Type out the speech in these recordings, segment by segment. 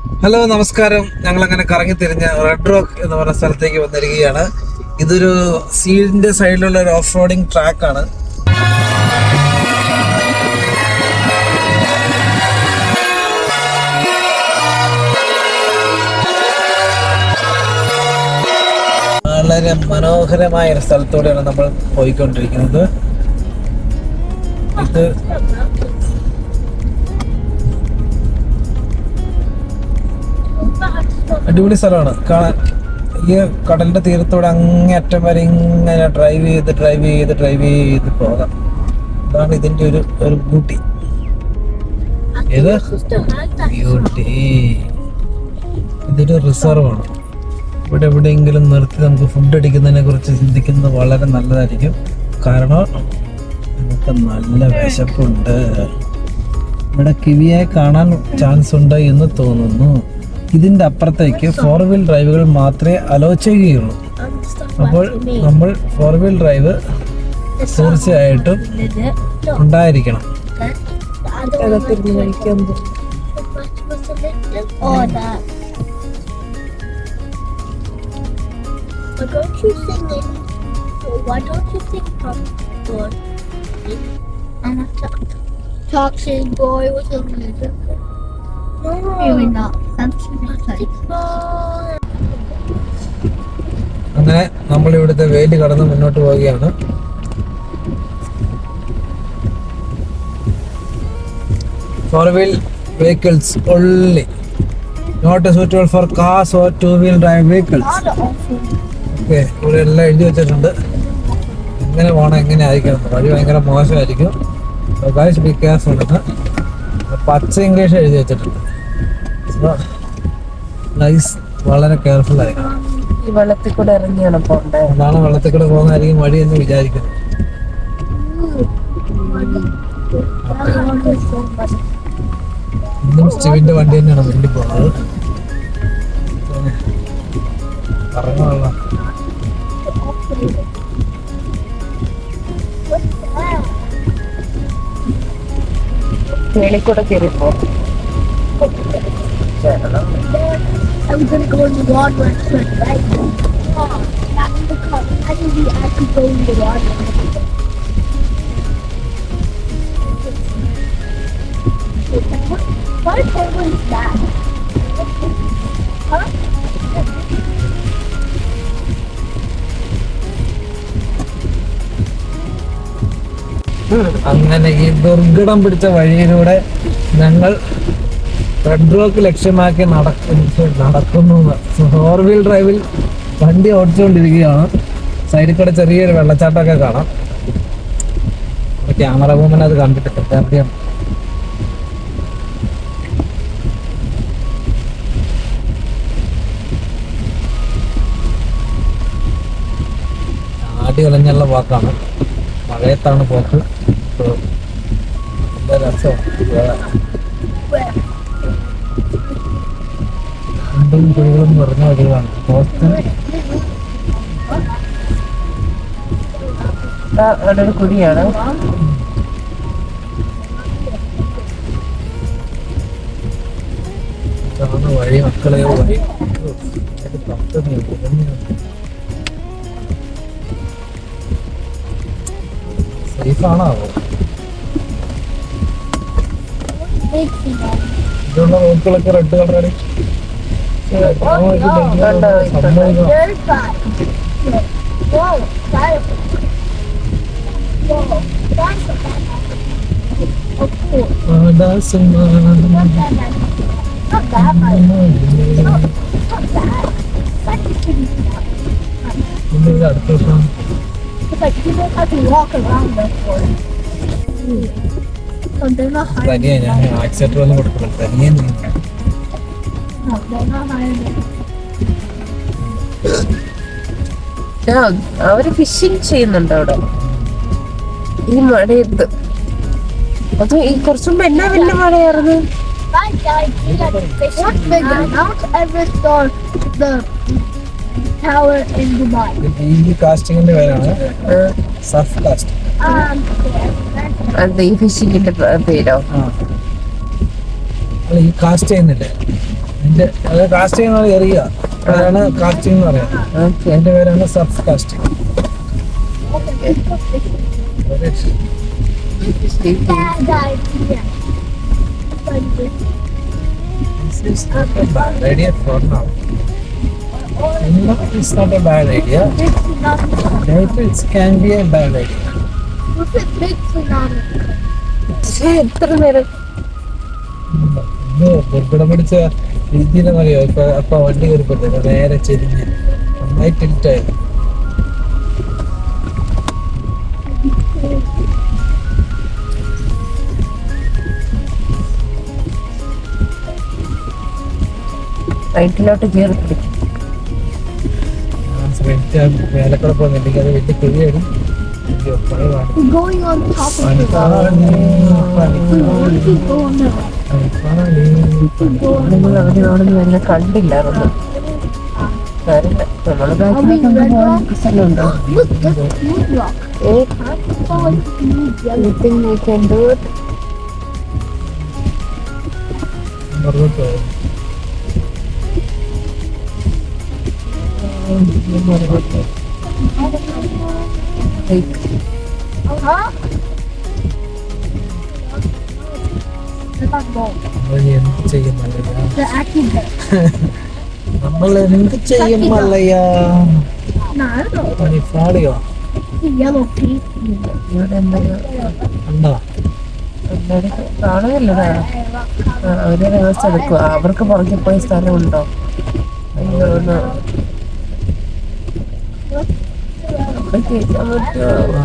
Hello നമസ്കാരം. ഞങ്ങൾ അങ്ങനെ കറങ്ങി തിരിഞ്ഞ റെഡ് റോക്ക് എന്ന് പറഞ്ഞ സ്ഥലത്തേക്ക് വന്നിരിക്കുകയാണ്. ഇതൊരു സീലിന്റെ സൈഡിലുള്ള ഒരു ഓഫ് റോഡിംഗ് ട്രാക്കാണ് വളരെ മനോഹരമായ ഒരു സ്ഥലത്തൂടെയാണ് നമ്മൾ പോയിക്കൊണ്ടിരിക്കുന്നത്. ഇത് അടിപൊളി സ്ഥലമാണ്. കാണാൻ ഈ കടലിന്റെ തീരത്തോടെ അങ്ങേ അറ്റം വരെ ഇങ്ങനെ ഡ്രൈവ് ചെയ്ത് ഡ്രൈവ് ചെയ്ത് ഡ്രൈവ് ചെയ്ത് പോകാം. അതാണ് ഇതിന്റെ ഒരു ഒരു ബ്യൂട്ടി ഏത്? ബ്യൂട്ടി ഇതൊരു റിസർവ് ആണ് ഇവിടെ എവിടെയെങ്കിലും നിർത്തി നമുക്ക് ഫുഡ് അടിക്കുന്നതിനെ കുറിച്ച് ചിന്തിക്കുന്നത് വളരെ നല്ലതായിരിക്കും. കാരണം നമുക്ക് നല്ല വിശപ്പുണ്ട്. ഇവിടെ കിവിയെ കാണാൻ ചാൻസ് ഉണ്ട് എന്ന് തോന്നുന്നു. ഇതിന്റെ അപ്പുറത്തേക്ക് ഫോർ വീൽ ഡ്രൈവുകൾ മാത്രമേ അലോ ചെയ്യുകയുള്ളൂ. അപ്പോൾ നമ്മൾ ഫോർ വീൽ ഡ്രൈവ് തീർച്ചയായിട്ടും ഉണ്ടായിരിക്കണം. Oh, sing Toxic Boy? Was a loser. അങ്ങനെ നമ്മൾ ഇവിടുത്തെ വേലി കടന്ന് മുന്നോട്ട് പോവുകയാണ്. Four wheel vehicles only not suitable for cars or two wheel drive vehicles Not awful. Okay ഇവിടെ എല്ലാം എഴുതി വെച്ചിട്ടുണ്ട്. എങ്ങനെ പോകണം എങ്ങനെ ആയിരിക്കണം. വഴി ഭയങ്കര മോശമായിരിക്കും. ഗൈസ് ബി കെയർഫുൾ എന്ന്. പച്ച ഇംഗ്ലീഷ് എഴുതി വെച്ചിട്ടുണ്ട്. വളരെ കെയർഫുൾ ആയിരിക്കണം. ഈ വെള്ളത്തിൽ കൂടെ ഇറങ്ങിയാണ് പോണ്ടേ അതാണ് വെള്ളത്തിൽ കൂടെ പോകുന്നതായിരിക്കും വഴി എന്ന് വിചാരിക്കുന്നു. ഇന്നും സ്റ്റീവിന്റെ വണ്ടി തന്നെയാണ് മുന്നിൽ പോകുന്നത്. പറഞ്ഞോളാം What's was gonna go in the water and start right? Oh, not in the cup. I think we actually go in the water. What table is that? Huh? അങ്ങനെ ഈ ദുർഘടം പിടിച്ച വഴിയിലൂടെ ഞങ്ങൾ റെഡ് റോക്ക് ലക്ഷ്യമാക്കി നടക്കുന്നു. നടക്കുന്നു ഫോർ വീൽ ഡ്രൈവിൽ വണ്ടി ഓടിച്ചുകൊണ്ടിരിക്കുകയാണ്. സൈഡിൽ കൂടെ ചെറിയൊരു വെള്ളച്ചാട്ടമൊക്കെ കാണാം. ക്യാമറ വുമൻ അത് കണ്ടിട്ട് കൃത്യാർത്ഥിയാണ് ആടി കളഞ്ഞുള്ള പോക്കാണ് മഴയത്താണ് പോക്ക്. രസമാണ്. കുണ്ടും കുഴികളും നിറഞ്ഞ വഴികളാണ് പോസ്റ്റും അവിടെ ഒരു കുഴിയാണ്. വഴി മക്കളെ വഴി. ഇതുള്ള റോഡുകളൊക്കെ റെഡ് കളറാണ് തനിയെ ഞാൻ ആക്സിഡന്റ് ഒന്നും കൊടുക്കില്ല തനിയെ അവർ ഫിഷിങ് ചെയ്യുന്നുണ്ട് അവിടെ. ഈ മഴയത്ത്. അത് ഈ കുറച്ചു മുമ്പ് എന്നാ വലിയ മഴയായിരുന്നു? കാസ്റ്റിങ്ങിന്റെ പേരാണ് സർഫ് കാസ്റ്റ് yeah. അത് ഈ ഫിഷിങ്ങിന്റെ പേരോ? ഈ കാസ്റ്റ് ചെയ്യുന്നില്ലേ? അത് കാസ്റ്റിംഗ് എന്ന് എറിയുക അതാണ് കാസ്റ്റിംഗ് എന്ന് പറയാം ഓക്കെ അതിന്റെ പേരാണ് surf casting Bad idea. For now. No, it's not a bad idea. Later it can be a bad idea. എത്ര നേരം ദുർഘടം പിടിച്ച രീതിയിലെന്നറിയോ ഇപ്പൊ അപ്പൊ വണ്ടി കയറിപ്പോഴത്തേക്ക് നേരെ ചെരിഞ്ഞ്. നന്നായി ടിൽറ്റായി റൈറ്റിലോട്ട് കയറി പിടിക്കും. മേലക്കൂടെ പോകുന്നുണ്ടെങ്കിൽ അത് വലിയ കുഴിയാണ് അയ്യോ, പണി. നിങ്ങൾ അവിടെ നിന്ന് എന്നെ കണ്ടില്ലായിരുന്നു കാര്യമില്ല നമ്മൾ ബാക്കിലൊക്കെ സ്ഥലമുണ്ടോ Look, that's a piece. എന്ത് ചെയ്യും കണ്ടോ എന്തെങ്കിലും കാണുന്നില്ലടാ അവർ വ്യവസ്ഥ എടുക്കുക അവർക്ക് പുറകെ പോയ സ്ഥലമുണ്ടോ അയ്യോ ഒന്ന്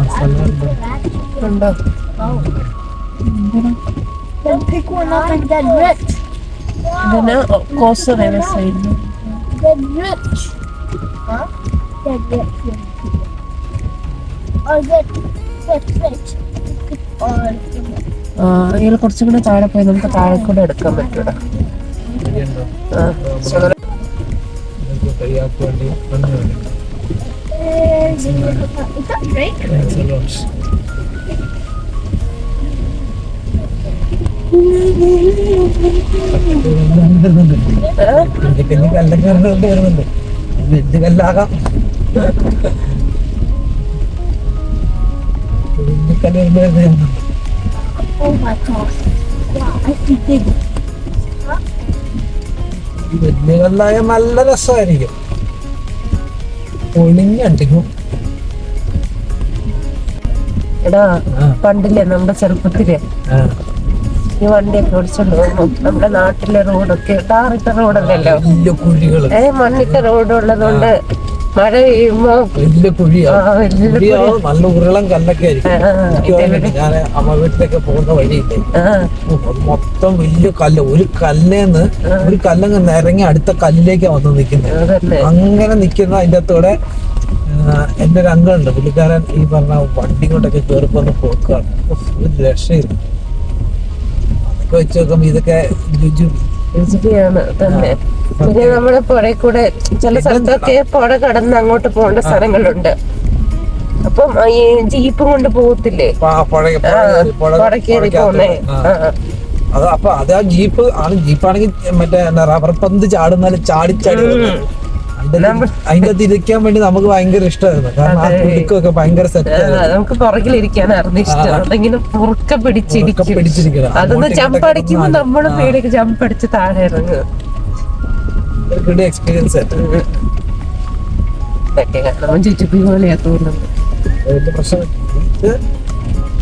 സ്ഥലമുണ്ട് ഉണ്ടോ Then pick one up and get rich. ഇതിന് കോസ് സൈഡിൽ Get rich. Huh? Get rich. Or get get rich. Or ഇതിൽ കുറച്ചും കൂടെ താഴെ പോയി നമുക്ക് താഴെ കൂടെ എടുക്കാൻ പറ്റൂടാ ശരിയുണ്ടോ ആ, ശകലം നിങ്ങൾക്ക് കൈയാക്ക് വേണ്ടി കണ്ണു വേണ്ടി is that Drake? സലോൺസ് ഏ? കുഞ്ഞു കല്ലൊക്കെ കൊണ്ട് വരുന്നുണ്ട് വലിയ കല്ലാകാം കുഞ്ഞു കല്ല് വരുന്നുണ്ട് my gosh. Wow, I see big. വലിയ കല്ലായ നല്ല രസമായിരിക്കും ഒളിഞ്ഞണ്ടിക്കും എടാ പണ്ടില്ലേ നമ്മുടെ ചെറുപ്പത്തിൽ ഈ വണ്ടിയൊക്കെ ഓടിച്ചോണ്ട് പോകും നമ്മുടെ നാട്ടിലെ റോഡൊക്കെ ടാറിട്ട റോഡല്ലല്ലോ ഏഹ് ഏ മണ്ണിട്ട റോഡ് ഉള്ളതുകൊണ്ട് മഴ പെയ്യുമ്പോ വലിയ കുഴിയാണ് നല്ല ഉരുളം കല്ലൊക്കെ ആയിരിക്കും. ഞാൻ അമ്മ വീട്ടിലേക്ക് പോകുന്ന വഴിയില്ലേ? മൊത്തം വലിയ കല്ല്. ഒരു കല്ലേന്ന് ഒരു കല്ലങ്ങ് നിറങ്ങി അടുത്ത കല്ലിലേക്കാ വന്ന് നിൽക്കുന്നത് അങ്ങനെ നിൽക്കുന്ന അതിന്റെ അകത്തൂടെ എന്റെ ഒരു അംഗമുണ്ട് പുള്ളിക്കാരൻ ഈ പറഞ്ഞ വണ്ടി കൊണ്ടൊക്കെ കയറിപ്പോന്ന് പോക്കാണ്. ഒരു രക്ഷയില്ല. വെച്ച് നോക്കുമ്പോ ഇതൊക്കെ രുചി ശരിയാണ് തന്നെ. പിന്നെ നമ്മുടെ പുഴയിൽ കൂടെ ചില സ്ഥലത്തൊക്കെ പുഴ കടന്ന് അങ്ങോട്ട് പോകേണ്ട സ്ഥലങ്ങളുണ്ട്. അപ്പം ഈ ജീപ്പും കൊണ്ട് പോകത്തില്ലേ? പ- പുഴ പുഴ ആ, കയറി, പുഴ പുഴ പോന്നേ. അത് അപ്പൊ അത് ആ ജീപ്പ് ആണ് ജീപ്പാണെങ്കിൽ മറ്റേ റബർ റബ്ബർ പന്ത് ചാടുന്നാലും ചാടി ചാടി. അതിന്റെ അകത്ത് ഇരിക്കാൻ വേണ്ടി നമുക്ക് ഭയങ്കര ഇഷ്ടമായിരുന്നു. കാരണം ആ കുടുക്കൊക്കെ ഭയങ്കര സെറ്റ് നമുക്ക് പുറകിലിരിക്കാനായിരുന്നു ഇഷ്ടം. പുറക്ക പിടിച്ചിരിക്കണം. അതൊന്ന് ജമ്പ് അടിക്കുമ്പോ ഒന്ന് പേടിക്ക് ജമ്പ് അടിച്ച് താഴെ ഇറങ്ങുക എക്സ്പീരിയൻസ്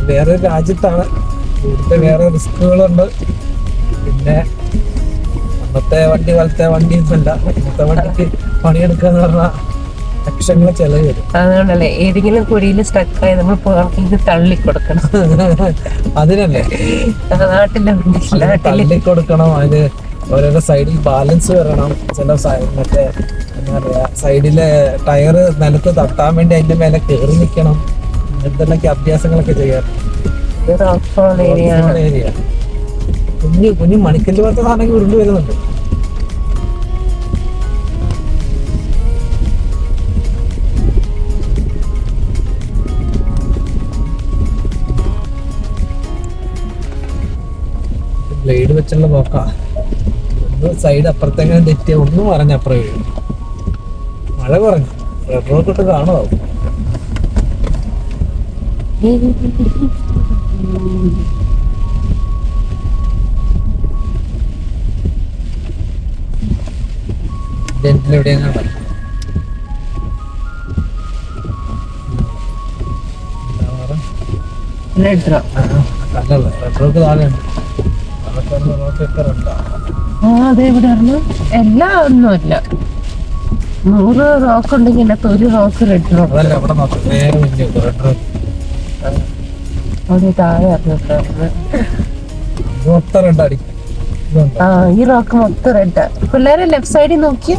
വേറെ രാജ്യത്താണ്. ഇവിടുത്തെ വേറെ റിസ്കുകളുണ്ട് പിന്നെ അന്നത്തെ വണ്ടി വലത്തെ വണ്ടി ഒന്നുമല്ല ഇന്നത്തെ വണ്ടിക്ക് പണിയെടുക്കുക എന്ന് പറഞ്ഞാൽ ലക്ഷങ്ങൾ ചെലവ് വരും. അതുകൊണ്ടല്ലേ ഏതെങ്കിലും കുഴിയിൽ സ്ട്രക്കായി നമ്മൾ പുറത്തേക്ക് തള്ളി കൊടുക്കണം അതിനല്ലേ നാട്ടിലെ തള്ളി കൊടുക്കണം അതിന് ഓരോരോ സൈഡിൽ ബാലൻസ് വരണം. ചില മറ്റേ എന്താ പറയാ സൈഡിലെ ടയർ നിലത്ത് തട്ടാൻ വേണ്ടി അതിന്റെ മേലെ കയറി നിൽക്കണം. എന്തെല്ലാം അഭ്യാസങ്ങളൊക്കെ ചെയ്യാറ് ഏരിയ കുഞ്ഞു കുഞ്ഞു മണിക്കല്ല് പോലത്തെ സാധനം ഉരുണ്ട് വരുന്നുണ്ട്. ബ്ലേഡ് വെച്ചുള്ള ഒന്ന് സൈഡ് അപ്പുറത്തെങ്ങനെ തെറ്റിയ ഒന്നും പറഞ്ഞ അപ്പുറം വീഴും. മഴ കുറഞ്ഞു. പെട്രോൾ ഇട്ട് കാണുമോ എവിടെയും അല്ലല്ല താഴെയുണ്ട് ആ അതെ എല്ലാം ഒന്നുമില്ല നൂറ് റോക്ക് ഉണ്ടെങ്കിൽ ഇതിനകത്ത് ഒരു റോക്ക് റെഡ് റോക്ക് അവിടെ താഴെ ആ ഈ റോക്ക് മൊത്തം റെഡ് പിള്ളേരെ ലെഫ്റ്റ് സൈഡിൽ നോക്കി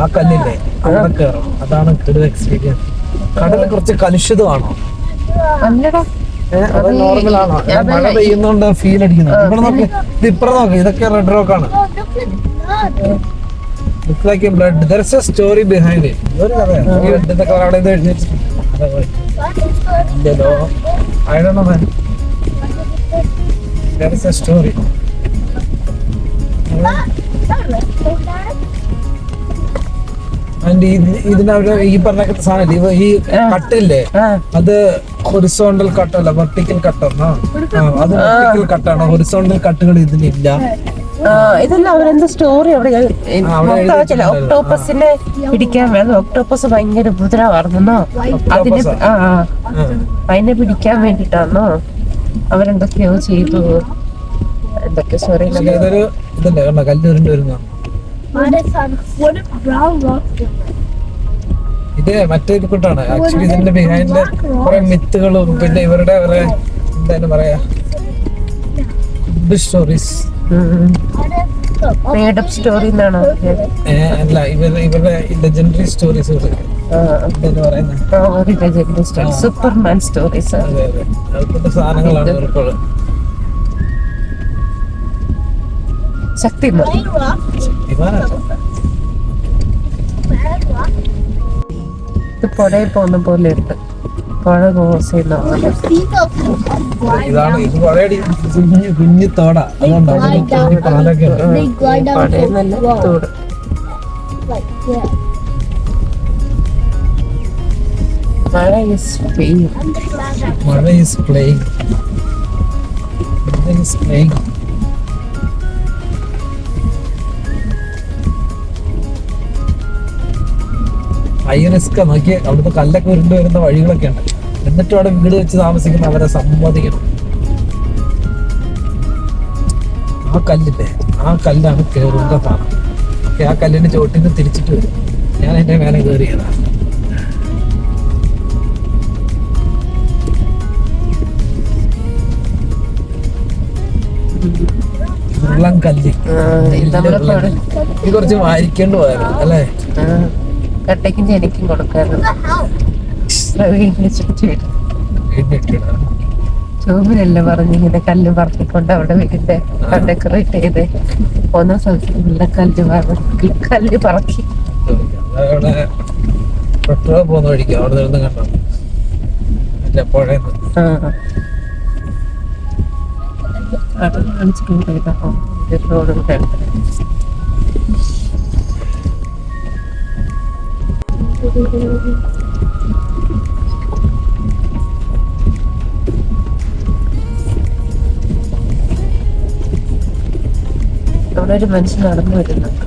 ആ കല്ലില്ലേ? അവിടെ കയറും അതാണ് കിടു എക്സ്പീരിയൻസ് കടൽ കുറച്ച് കലുഷിതമാണോ? അല്ലടാ. നോർമൽ ആണോ? മഴ പെയ്യുന്നോണ്ട് ഫീൽ അടിക്കുന്നു. ഇവിടെ നോക്ക്. ഇത് ഇപ്പുറം നോക്ക്. ഇതൊക്കെ റെഡ് റോക്ക് ആണ്. Blood there a story behind ഒരു കഥയാണ്. red ഇതൊക്കെ അവിടെ is? ഇല്ലല്ലോ I don't know man there is a story and ഇതിന്റെ അവിടെ ഈ പറഞ്ഞ സാധനം ഇവ ഈ കട്ടില്ലേ? അത് ഹൊറിസോണ്ടൽ കട്ടല്ല വെർട്ടിക്കൽ കട്ടാണോ അത് വെർട്ടിക്കൽ കട്ടാണ് ഹൊറിസോണ്ടൽ കട്ടുകൾ ഇതിലില്ല. ഇതല്ല അവരെന്താ സ്റ്റോറി അവിടെ? ഒക്ടോപ്പസിനെ പിടിക്കാൻ വേണം. ഒക്ടോപ്പസ് ഭയങ്കര ഉപദ്രവാർന്നോ അതിനെ ആ. അതിനെ പിടിക്കാൻ വേണ്ടിട്ടാണോ അവരെന്തൊക്കെയോ ചെയ്തു? എന്തൊക്കെ സോറി? ഇത്. മറ്റേ ഇത് കൂട്ടാണ്. ആക്ച്വലി ഇതിന്റെ ബിഹൈൻഡ് കുറെ മിത്തുകളും പിന്നെ ഇവരുടെ കുറെ എന്തായാലും പറയാ. സ്റ്റോറീസ് മേഡപ്പ് സ്റ്റോറി എന്നാണോ? അല്ല ഇവരുടെ ഇവരുടെ ലെജൻഡറി സ്റ്റോറീസ് സൂപ്പർമാൻ സ്റ്റോറീസ് സാധനങ്ങളാണ് ശക്തിമാൻ. ഇത് പുഴയിൽ പോകുന്ന പോലെ ഉണ്ട്. പുഴ ക്രോസ് ചെയ്യുന്ന കുഞ്ഞു തോട. തോട്. മഴ ഈസ് പ്ലേയിങ് മഴ ഈസ് പ്ലേയിങ് മഴ ഈസ് പ്ലേയിങ് ഹൈ റിസ്ക് നോക്കി അവിടുത്തെ കല്ലൊക്കെ ഉരുണ്ട് വരുന്ന വഴികളൊക്കെ ഉണ്ട്. എന്നിട്ടും അവിടെ വീട് വെച്ച് താമസിക്കുന്ന അവരെ സമ്മതിക്കണം. ആ കല്ലില്ലേ? ആ കല്ലാണ് കയറുന്ന സാധനം ഓക്കെ ആ കല്ലിന്റെ ചോട്ടിന്ന് തിരിച്ചിട്ട് വരും. ഞാൻ എന്റെ മേലെ കയറിയതാണ് ഉരുളൻ കല്ല്. ഇത് കുറച്ച് വായിക്കേണ്ടി പോയായിരുന്നു അല്ലേ? കട്ടയ്ക്കും ജനിക്കും കൊടുക്കാറുണ്ട് വീട്ടിലിട്ടിടാം. ചൂമിനല്ല പറഞ്ഞ് ഇങ്ങനെ കല്ല് പറത്തിക്കൊണ്ട് അവിടെ വീടിന്റെ ഡെക്കറേറ്റ് ചെയ്ത് പോന്ന സ്ഥലത്ത് നല്ല കല്ല് പറക്കി കല്ല് പറക്കി. പെട്രോൾ പോകുന്ന വഴിക്ക് അവിടെ നിന്ന് കണ്ടോ മറ്റേ പുഴയെന്ന് ആ അത് കാണിച്ചിട്ട് ചെയ്താ അവിടെ ഒരു മനുഷ്യൻ നടന്നു വരുന്നുണ്ട്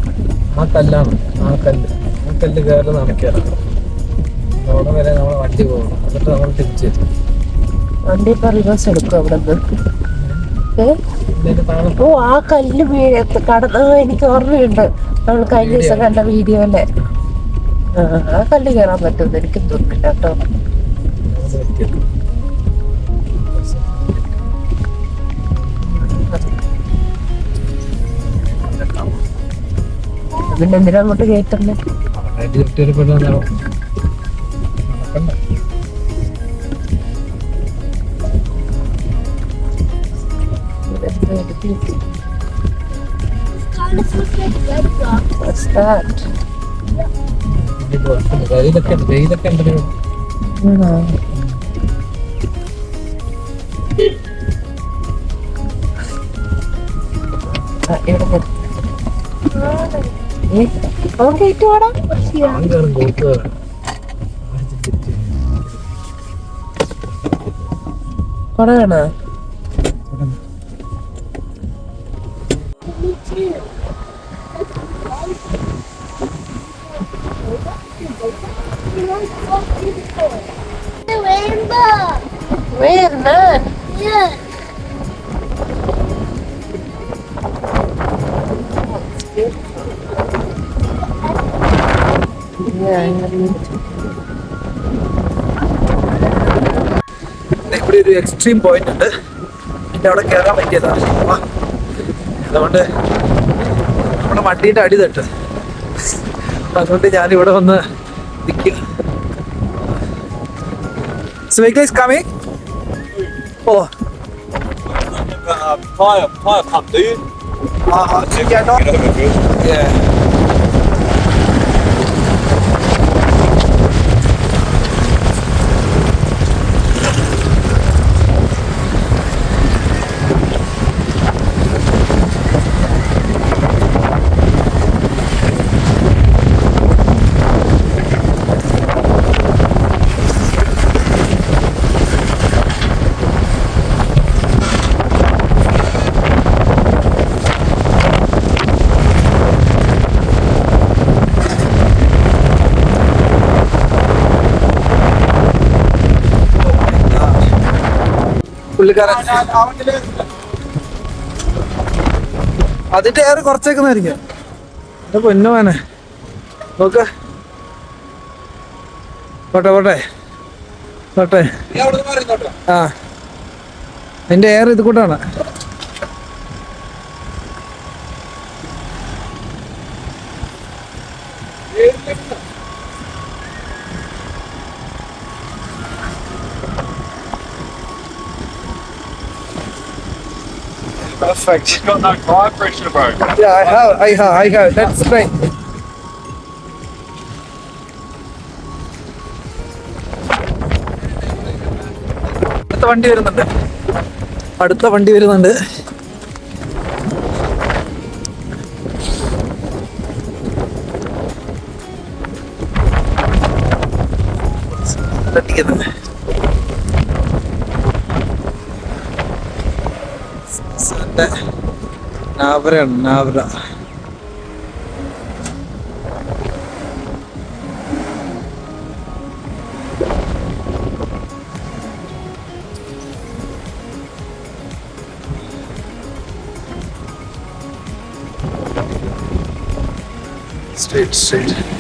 ആ കല്ലാണ് ആ കല്ല്. ആ കല്ല് കയറി നടക്കാറ് അവിടെ വരെ നമ്മളെ വണ്ടി പോകണം എന്നിട്ട് നമ്മൾ തിരിച്ചു വണ്ടി ഇപ്പൊ റിവേഴ്സ് എടുക്കും അവിടെ നിന്ന് ഓ ആ കല്ല് വീഴ കടന്ന എനിക്ക് ഓർമ്മയുണ്ട്. നമ്മൾ കഴിഞ്ഞ ദിവസം കണ്ട വീഡിയോ അല്ലേ? ആ കല്ല് കയറാൻ പറ്റുമെന്ന് എനിക്ക് തോന്നില്ല കേട്ടോ. പിന്നെ എന്തിനാ അങ്ങോട്ട് rock. What's that? ഇതൊക്കെ ഉണ്ട്. ഇതൊക്കെ ഉണ്ട്. കൊട വേണോ? ഇവിടെ ഒരു എക്സ്ട്രീം പോയിന്റ് ഉണ്ട് പിന്നെ അവിടെ കയറാൻ പറ്റിയതാണ്. അതുകൊണ്ട് നമ്മുടെ വണ്ടീന്റെ അടി തട്ട് അതുകൊണ്ട് ഞാൻ ഇവിടെ വന്ന് നിൽക്കുക Swiggle is coming? Oh. Fire, tire, tire pump, do you? Uh, yeah, not. Yeah. പുള്ളിക്കാരൻ. അതിന്റെ ഏറെ കുറച്ചേക്കുന്നതായിരിക്കും. എന്റെ പൊന്നുമാനെ നോക്ക്. പോട്ടെ പോട്ടെ. പോട്ടെ. ആ. അതിന്റെ ഏറെ ഇത് കൂട്ടാണ്. Perfect. Got no tire pressure, bro. Yeah, I have, I have, I have. That's try. അടുത്ത വണ്ടി വരുന്നുണ്ട് അടുത്ത വണ്ടി വരുന്നുണ്ട് തട്ടിക്കുന്നത് സന്റെ നാവരയാണ് നാവര സ്ട്രേറ്റ് സ്ട്രേറ്റ്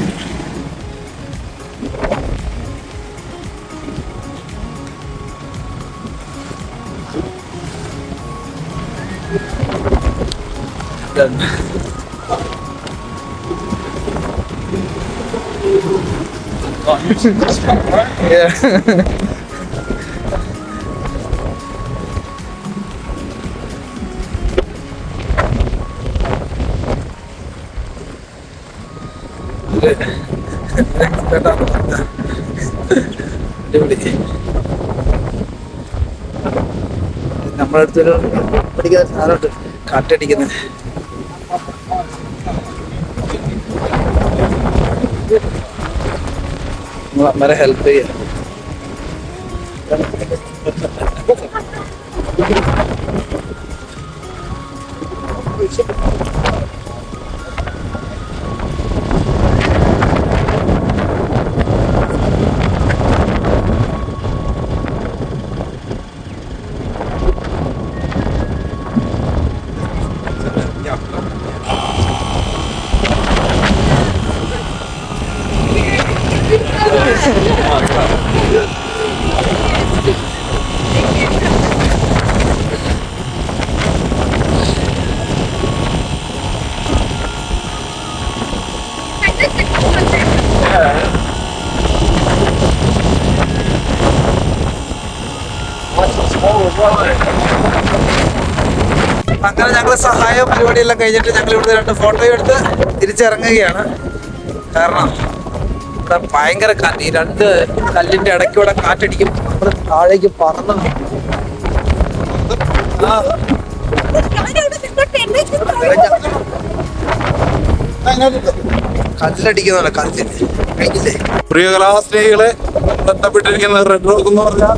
Done. നമ്മളടുത്തൊരു പഠിക്കുന്ന സാധനമുണ്ട് കാറ്റടിക്കുന്നത് അമ്മരെ ഹെൽപ്പ് ചെയ്യാം അങ്ങനെ ഞങ്ങൾ സഹായ പരിപാടിയെല്ലാം കഴിഞ്ഞിട്ട് ഞങ്ങൾ ഇവിടുത്തെ രണ്ട് ഫോട്ടോയും എടുത്ത് തിരിച്ചിറങ്ങുകയാണ്. കാരണം ഇവിടെ ഭയങ്കര കാറ്റ്. ഈ രണ്ട് കല്ലിന്റെ ഇടയ്ക്കൂടെ കാറ്റടിക്കും. നമ്മൾ താഴേക്ക് പറന്ന് ആ. കല്ലടിക്കുന്നല്ല കല്ല് കഴിഞ്ഞില്ലേ പ്രിയ കലാസ്നേഹികളെ ബന്ധപ്പെട്ടിരിക്കുന്ന റെഡ് റോക്ക് എന്ന് പറഞ്ഞാൽ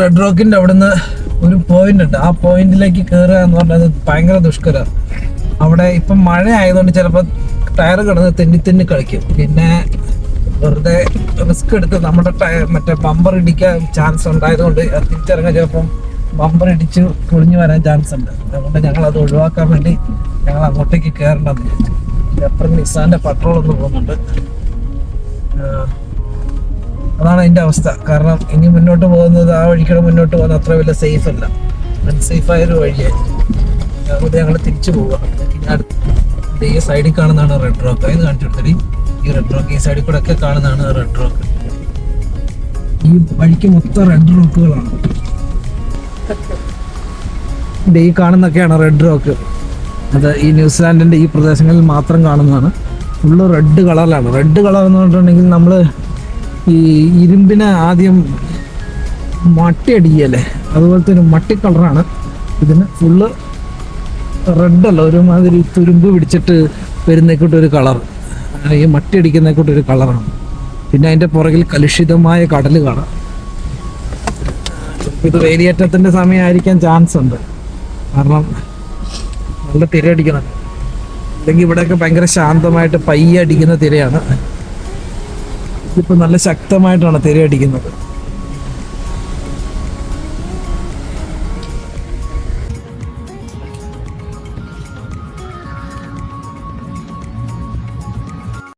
റെഡ് റോക്കിന്റെ അവിടുന്ന് ഒരു പോയിന്റ് ഉണ്ട്. ആ പോയിന്റിലേക്ക് കയറുക എന്ന് പറഞ്ഞത് ഭയങ്കര ദുഷ്കരം. അവിടെ ഇപ്പം മഴ ആയതുകൊണ്ട് ചിലപ്പോൾ ടയർ കിടന്ന് തെന്നി തെന്നി കളിക്കും. പിന്നെ വെറുതെ റിസ്ക് എടുത്ത് നമ്മുടെ ടയർ മറ്റേ ബമ്പർ ഇടിക്കാൻ ചാൻസ് ഉണ്ടായതുകൊണ്ട് തിരിച്ചിറങ്ങാൻ ചിലപ്പം ബമ്പർ ഇടിച്ച് പൊളിഞ്ഞു വരാൻ ചാൻസ് ഉണ്ട്. അതുകൊണ്ട് ഞങ്ങൾ അത് ഒഴിവാക്കാൻ വേണ്ടി ഞങ്ങൾ അങ്ങോട്ടേക്ക് വിചാരിച്ചു. അപ്പുറം നിസാന്റെ പട്രോൾ ഒന്ന് പോകുന്നുണ്ട്. അതാണ് അതിന്റെ അവസ്ഥ. കാരണം ഇനി മുന്നോട്ട് പോകുന്നത് ആ വഴിക്കൂടെ മുന്നോട്ട് പോകുന്നത് അത്ര വലിയ സേഫ് അല്ല. അൺസേഫ് ആയ ഒരു വഴിയായി അതുകൊണ്ട് ഞങ്ങൾ തിരിച്ചു പോവുക. അടുത്ത ഈ സൈഡിൽ കാണുന്നതാണ് റെഡ് റോക്ക് ഇത് കാണിച്ചു കൊടുത്തടി ഈ റെഡ് റോക്ക് ഈ സൈഡിൽ കൂടെ ഒക്കെ കാണുന്നതാണ് റെഡ് റോക്ക് ഈ വഴിക്ക് മൊത്തം റെഡ് റോക്കുകളാണ് ഈ കാണുന്നൊക്കെയാണ് റെഡ് റോക്ക് അത് ഈ ന്യൂസിലാൻഡിന്റെ ഈ പ്രദേശങ്ങളിൽ മാത്രം കാണുന്നതാണ്. ഫുള്ള് റെഡ് കളറിലാണ് റെഡ് കളർ എന്ന് പറഞ്ഞിട്ടുണ്ടെങ്കിൽ നമ്മൾ ഈ ഇരുമ്പിനെ ആദ്യം മട്ടി അടിക്കുകയല്ലേ അതുപോലത്തെ ഒരു മട്ടി കളറാണ്. ഇതിന് ഫുള്ള് റെഡല്ല ഒരുമാതിരി തുരുമ്പ് പിടിച്ചിട്ട് വരുന്നേക്കൂട്ടൊരു കളർ. ഈ മട്ടി അടിക്കുന്നേക്കൂട്ടൊരു കളറാണ്. പിന്നെ അതിന്റെ പുറകിൽ കലുഷിതമായ കടൽ കാണാം. ഇത് വേലിയേറ്റത്തിന്റെ സമയമായിരിക്കാൻ ചാൻസ് ഉണ്ട്. കാരണം നല്ല തിര അടിക്കണം അല്ലെങ്കിൽ ഇവിടെയൊക്കെ ഭയങ്കര ശാന്തമായിട്ട് പയ്യെ അടിക്കുന്ന തിരയാണ്. ഇതിപ്പോ നല്ല ശക്തമായിട്ടാണ് തിര അടിക്കുന്നത്.